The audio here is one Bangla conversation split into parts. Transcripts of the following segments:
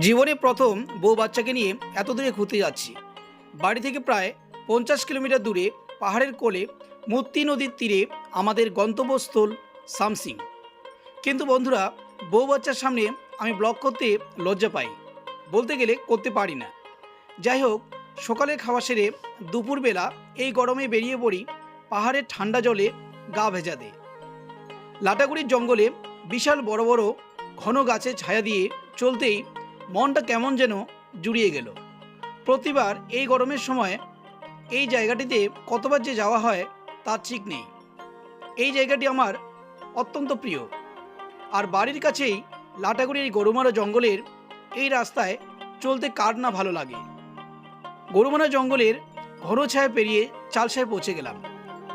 জীবনে প্রথম বউ বাচ্চাকে নিয়ে এত দূরে ঘুরতে যাচ্ছি। বাড়ি থেকে প্রায় পঞ্চাশ কিলোমিটার দূরে পাহাড়ের কোলে মূর্তি নদীর তীরে আমাদের গন্তব্যস্থল সামসিং। কিন্তু বন্ধুরা, বউ বাচ্চার সামনে আমি ব্লগ করতে লজ্জা পাই, বলতে গেলে করতে পারি না। যাই হোক সকালে খাওয়া সেরে দুপুরবেলা এই গরমে বেরিয়ে পড়ি পাহাড়ের ঠান্ডা জলে গা ভেজাতে। লাটাগুড়ির জঙ্গলে বিশাল বড় বড় ঘন গাছের ছায়া দিয়ে চলতেই মনটা কেমন যেন জুড়িয়ে গেল। প্রতিবার এই গরমের সময় এই জায়গাটিতে কতবার যে যাওয়া হয়, তার ঠিক নেই। এই জায়গাটি আমার অত্যন্ত প্রিয়। আর বাড়ির কাছেই লাটাগুড়ির গরুমারা জঙ্গলের এই রাস্তায় চলতে কার না ভালো লাগে। গরুমারা জঙ্গলের ঘন ছায়া পেরিয়ে চালসায় পৌঁছে গেলাম।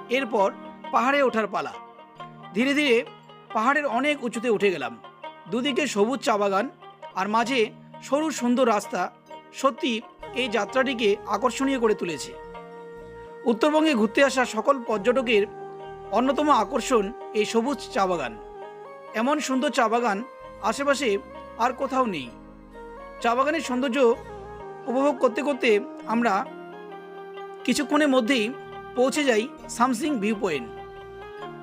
এরপর পাহাড়ে ওঠার পালা। ধীরে ধীরে পাহাড়ের অনেক উঁচুতে উঠে গেলাম। দুদিকে সবুজ চা বাগান, আর মাঝে সরু সুন্দর রাস্তা সত্যি এই যাত্রাটিকে আকর্ষণীয় করে তুলেছে। উত্তরবঙ্গে ঘুরতে আসা সকল পর্যটকের অন্যতম আকর্ষণ এই সবুজ চা বাগান। এমন সুন্দর চা বাগান আশেপাশে আর কোথাও নেই। চা বাগানের সৌন্দর্য উপভোগ করতে করতে আমরা কিছুক্ষণের মধ্যেই পৌঁছে যাই সামসিং ভিউ পয়েন্ট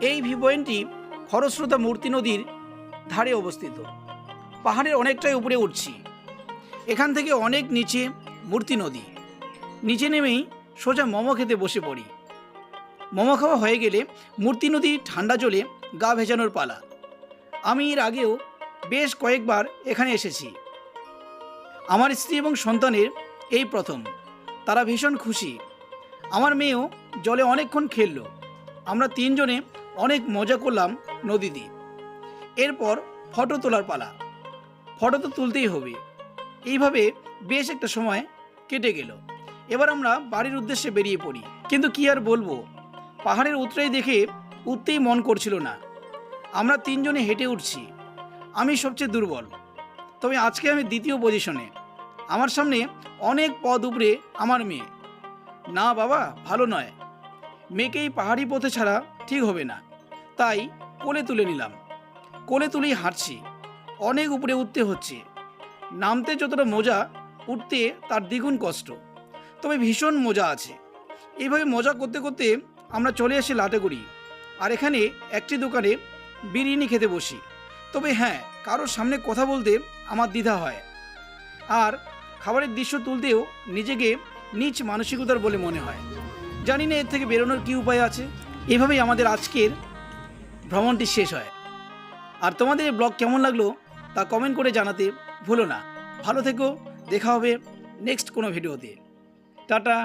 এই ভিউ পয়েন্টটি খরস্রোতা মূর্তি নদীর ধারে অবস্থিত। পাহাড়ের অনেকটাই উপরে উঠছি। এখান থেকে অনেক নিচে মূর্তি নদী। নিচে নেমেই সোজা মোমো খেতে বসে পড়ি। মোমো খাওয়া হয়ে গেলে মূর্তি নদী ঠান্ডা জলে গা ভেজানোর পালা। আমি এর আগেও বেশ কয়েকবার এখানে এসেছি। আমার স্ত্রী এবং সন্তানের এই প্রথম। তারা ভীষণ খুশি। আমার মেয়েও জলে অনেকক্ষণ খেললো। আমরা তিনজনে অনেক মজা করলাম নদীতে। এরপর ফটো তোলার পালা। ফটো তো তুলতেই হবে। এইভাবে বেশ একটা সময় কেটে গেল। এবার আমরা বাড়ির উদ্দেশ্যে বেরিয়ে পড়ি। কিন্তু কি আর বলব? পাহাড়ের উতরাই দেখে উঠতেই মন করছিল না। আমরা তিনজনে হেঁটে উঠছি। আমি সবচেয়ে দুর্বল। তবে আজকে আমি দ্বিতীয় পজিশনে। আমার সামনে অনেক পদ উপরে আমার মেয়ে। না বাবা, ভালো নয়। মেয়েকেই পাহাড়ি পথে ছাড়া ঠিক হবে না। তাই কোলে তুলে নিলাম। কোলে তুলেই হাঁটছি। অনেক উপরে উঠতে হচ্ছে। নামতে যতটা মজা, উঠতে তার দ্বিগুণ কষ্ট। তবে ভীষণ মজা আছে। এইভাবে মজা করতে করতে আমরা চলে আসি লাটেগুড়ি। আর এখানে একটি দোকানে বিরিয়ানি খেতে বসি। তবে হ্যাঁ কারোর সামনে কথা বলতে আমার দ্বিধা হয়। আর খাবারের দৃশ্য তুলতেও নিজেকে নিচ মানসিকতার বলে মনে হয়। জানি না এর থেকে বেরোনোর কী উপায় আছে। এভাবেই আমাদের আজকের ভ্রমণটি শেষ হয়। আর তোমাদের এই ব্লগ কেমন লাগল? তা কমেন্ট করে জানাতে ভুলো না। ভালো থেকো দেখা হবে নেক্সট কোনো ভিডিওতে টাটা।